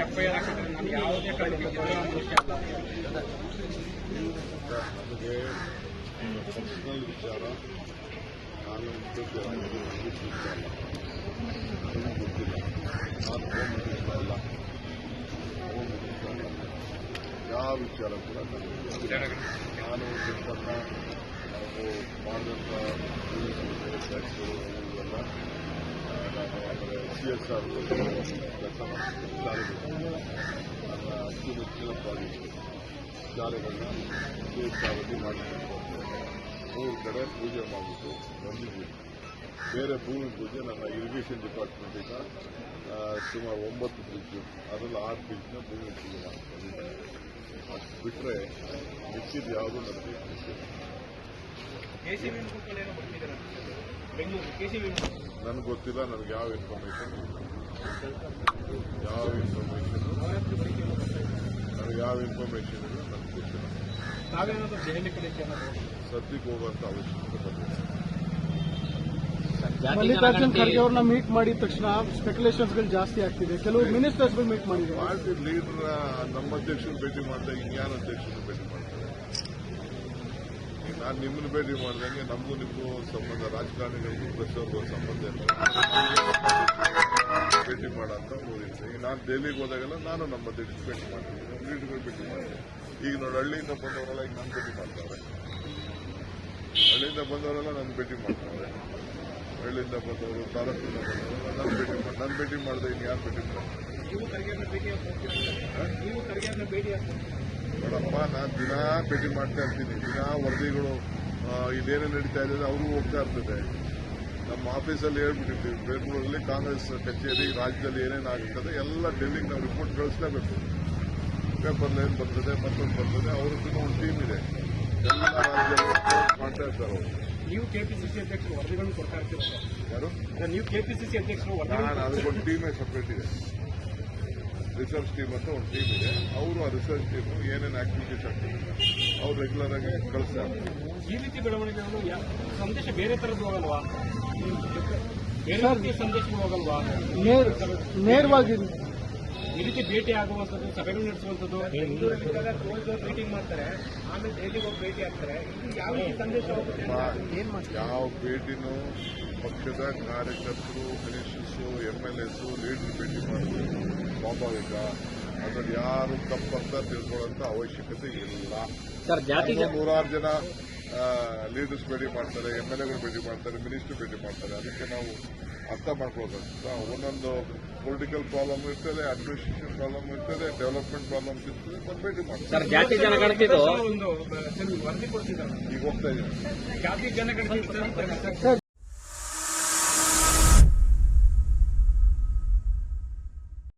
F I R ಹಾಕಿದ್ರೆ ನಾನು ಯಾವುದೇ ಕಾರಣಕ್ಕೆ ದುರ್ಯೋಧನ ದೃಷ್ಟಿ ಅಲ್ಲ ನಮಗೆ ಪರ್ಸನಲ್ ವಿಚಾರ ನಾನು ಉದ್ಯೋಗರಾಗಿದ್ದು ನನಗೆ ಗೊತ್ತಿಲ್ಲ ನನಗೂ ಗೊತ್ತಿಲ್ಲ ನಾನು ಹೋಮ್ ಮಿನಿಸ್ಟರ್ ಅಲ್ಲ ಹೋಮ್ ಮಿನಿಸ್ಟರ್ ಅಲ್ಲ ಯಾವ ವಿಚಾರ ಕೂಡ ನನಗೆ ಗೊತ್ತಿಲ್ಲ ನಾನು ನಿಮ್ಮನ್ನ ನಾವು ಮಾಡಿದಂಥ ಟ್ಯಾಕ್ಸು ಇವೆಲ್ಲ ಆ, ನಾನು ಅಂದರೆ ಸಿ ಎಸ್ ಆರ್ ಕೆಲಸ ಶಾಲೆಗಳು ಅಚ್ಚುಮೆಚ್ಚಿನ ಪ್ರಾಜೆಕ್ಟ್ ಶಾಲೆಗಳನ್ನ ಮೂರು ಕಡೆ ಪೂಜೆ ಮಾಡಿಬಿಟ್ಟು ಬಂದಿದ್ದೀವಿ ಬೇರೆ ಭೂಮಿ ಪೂಜೆ ನನ್ನ ಇರಿಗೇಷನ್ ಡಿಪಾರ್ಟ್ಮೆಂಟಿಂದ ಸುಮಾರು ಒಂಬತ್ತು ಬ್ರಿಡ್ಜು ಅದರಲ್ಲಿ ಆರು ಬ್ರಿಡ್ಜ್ನ ಭೂಮಿ ಪೂಜೆ ಮಾಡ್ಕೊಂಡಿದ್ದಾರೆ ಅಷ್ಟು ಬಿಟ್ಟರೆ ಮಿಕ್ಕಿದ್ದು ಯಾವುದೂ ನನಗೆ ನನಗೆ ಗೊತ್ತಿಲ್ಲ ನನಗೆ ಯಾವ ಇನ್ಫಾರ್ಮೇಷನ್ ಯಾವ ಇನ್ಫಾರ್ಮೇಷನ್ ನನಗೆ ಯಾವ ಇನ್ಫಾರ್ಮೇಷನ್ ಇಲ್ಲ ನನಗೆ ಗೊತ್ತಿಲ್ಲ. ದೆಹಲಿ ಸದ್ಯಕ್ಕೆ ಹೋಗುವಂತ ಅವಶ್ಯಕತೆ ಬಂದಿದೆ. ಮಲ್ಲಿಕಾರ್ಜುನ್ ಖರ್ಗೆ ಅವ್ರನ್ನ ಮೀಟ್ ಮಾಡಿದ ತಕ್ಷಣ ಸ್ಪೆಕ್ಯುಲೇಷನ್ಸ್ಗಳು ಜಾಸ್ತಿ ಆಗ್ತಿದೆ. ಕೆಲವು ಮಿನಿಸ್ಟರ್ಸ್ಗಳು ಮೀಟ್ ಮಾಡಿದ್ದಾರೆ. ಪಾರ್ಟಿ ಲೀಡರ್ ನಮ್ಮ ಅಧ್ಯಕ್ಷರು ಭೇಟಿ ಮಾಡ್ತಾರೆ ಇನ್ಯಾನ ಅಧ್ಯಕ್ಷರು ಭೇಟಿ ಮಾಡ್ತಾರೆ? ನಾನು ನಿಮ್ಮನ್ನು ಭೇಟಿ ಮಾಡಿದಂಗೆ ನಮಗೂ ನಿಮಗೂ ಸಂಬಂಧ ರಾಜಕಾರಣಿಗಳಿಗೂ ಪ್ರತಿಯೊಂದು ಸಂಬಂಧ ಇಲ್ಲ ಭೇಟಿ ಮಾಡಂತ ಹೋಗಿದ್ದೆ ಈಗ ನಾನು ದೆಹಲಿಗೆ ಹೋದಾಗೆಲ್ಲ ನಾನು ನಮ್ಮ ದೇಶಕ್ಕೆ ಭೇಟಿ ಮಾಡ್ತೀನಿ. ನಮ್ಮ ಲೀಡ್ಗಳು ಭೇಟಿ ಮಾಡ್ತೀನಿ ಈಗ ನೋಡಿ ಹಳ್ಳಿಯಿಂದ ಬಂದವರೆಲ್ಲ ಈಗ ನಾನು ಭೇಟಿ ಮಾಡ್ತಾರೆ. ಹಳ್ಳಿಯಿಂದ ಬಂದವರೆಲ್ಲ ನನ್ನ ಭೇಟಿ ಮಾಡ್ತಾರೆ. ಹಳ್ಳಿಯಿಂದ ಬಂದವರು ತಾಲೂಕಿಂದ ಬಂದವರು ನಾನು ಭೇಟಿ ಮಾಡಿ ನಾನು ಭೇಟಿ ಮಾಡಿದೆ ಇನ್ನು ಯಾರು ಭೇಟಿ ಮಾಡ್ತಾರೆ? ನೋಡಪ್ಪ ನಾನು ದಿನ ಭೇಟಿ ಮಾಡ್ತಾ ಇರ್ತೀನಿ. ದಿನ ವರದಿಗಳು ಇದೇನೇ ನಡೀತಾ ಇದೆ ಅವರು ಹೋಗ್ತಾ ಇರ್ತದೆ. ನಮ್ಮ ಆಫೀಸಲ್ಲಿ ಹೇಳ್ಬಿಟ್ಟಿರ್ತೀವಿ ಬೆಂಗಳೂರಲ್ಲಿ ಕಾಂಗ್ರೆಸ್ ಕಚೇರಿ ರಾಜ್ಯದಲ್ಲಿ ಏನೇನು ಆಗ್ತದೆ ಎಲ್ಲ ಡೆಲ್ಲಿಗೆ ನಾವು ರಿಪೋರ್ಟ್ ಕಳಿಸ್ಲೇಬೇಕು. ಪೇಪರ್ಲ್ಲಿ ಏನು ಬರ್ತದೆ ಮತ್ತೊಂದು ಬರ್ತದೆ ಅವ್ರದ್ದು ಒಂದು ಟೀಮ್ ಇದೆ. ಎಲ್ಲ ಮಾಡ್ತಾ ಇರ್ತಾರೆ ಅವರು. ನೀವು ಕೆಪಿಸಿಸಿ ಅಧ್ಯಕ್ಷರು ವರದಿಗಳನ್ನು ಕೊಡ್ತಾ ಇರ್ತೀರ ಯಾರು? ನೀವು ಕೆಪಿಸಿಸಿ ಅಧ್ಯಕ್ಷರು ನಾನು ಅದಕ್ಕೊಂದು ಟೀಮೇ ಸಪ್ರೇಟ್ ಇದೆ. ರಿಸರ್ಚ್ ಟೀಮ್ ಅಂತ ಒಂದು ಟೀಮ್ ಇದೆ. ಅವರು ಆ ರಿಸರ್ಚ್ ಟೀಮು ಏನೇನು ಆಕ್ಟಿವಿಟೀಸ್ ಆಗ್ತದೆ ಅವ್ರು ರೆಗ್ಯುಲರ್ ಆಗಿ ಕಳಿಸ್ತಾ ಇರ್ತಾರೆ ಈ ರೀತಿ ಬೆಳವಣಿಗೆಗಳು ಯಾ- ಸಂದೇಶ ಬೇರೆ ತರದ್ದು ಹೋಗಲ್ವಾ? ಬೇರೆ ರೀತಿಯ ಸಂದೇಶಗಳು ಹೋಗಲ್ವಾ? ನೇರ್ ನೇರವಾಗಿ ಈ ರೀತಿ ಭೇಟಿ ಆಗುವಂಥದ್ದು ಸಭೆಗಳು ನಡೆಸುವಂಥದ್ದು? ಬೆಂಗಳೂರಲ್ಲಿದ್ದಾಗ ಕ್ಲೋಸ್ ಮೀಟಿಂಗ್ ಮಾಡ್ತಾರೆ. ಆಮೇಲೆ ದೆಹಲಿಗೆ ಹೋಗಿ ಭೇಟಿ ಆಗ್ತಾರೆ. ಇದು ಯಾವ ರೀತಿ ಸಂದೇಶ ಹೋಗುತ್ತೆ ಮಾಡ್ತಾರೆ? ಯಾವ ಭೇಟಿನೂ ಪಕ್ಷದ ಕಾರ್ಯಕರ್ತರು ministers M L S leader ಭೇಟಿ ಮಾಡಬೇಕು ಸ್ವಾಭಾವಿಕ ಅದ್ರಲ್ಲಿ ಯಾರು ತಪ್ಪಂತ ತಿಳ್ಕೊಳ್ಳೋಂಥ ಅವಶ್ಯಕತೆ ಇಲ್ಲ ಸರ್ ಜಾತಿ ನೂರಾರು ಜನ ಲೀಡರ್ಸ್ ಭೇಟಿ ಮಾಡ್ತಾರೆ ಎಂ ಎಲ್ ಎಗಳು ಭೇಟಿ ಮಾಡ್ತಾರೆ ಮಿನಿಸ್ಟರ್ ಭೇಟಿ ಮಾಡ್ತಾರೆ ಅದಕ್ಕೆ ನಾವು ಅರ್ಥ ಮಾಡ್ಕೊಳ್ಬೇಕು ಒಂದೊಂದು ಪೊಲಿಟಿಕಲ್ ಪ್ರಾಬ್ಲಮ್ ಇರ್ತದೆ ಅಡ್ಮಿನಿಸ್ಟ್ರೇಷನ್ ಪ್ರಾಬ್ಲಮ್ ಇರ್ತದೆ ಡೆವಲಪ್ಮೆಂಟ್ ಪ್ರಾಬ್ಲಮ್ಸ್ ಇರ್ತದೆ ಬಂದು ಭೇಟಿ ಮಾಡ್ತಾರೆ ಈಗ ಹೋಗ್ತಾ ಇದ್ದೀನಿ ಜಾತಿ ಜನಗಣತಿ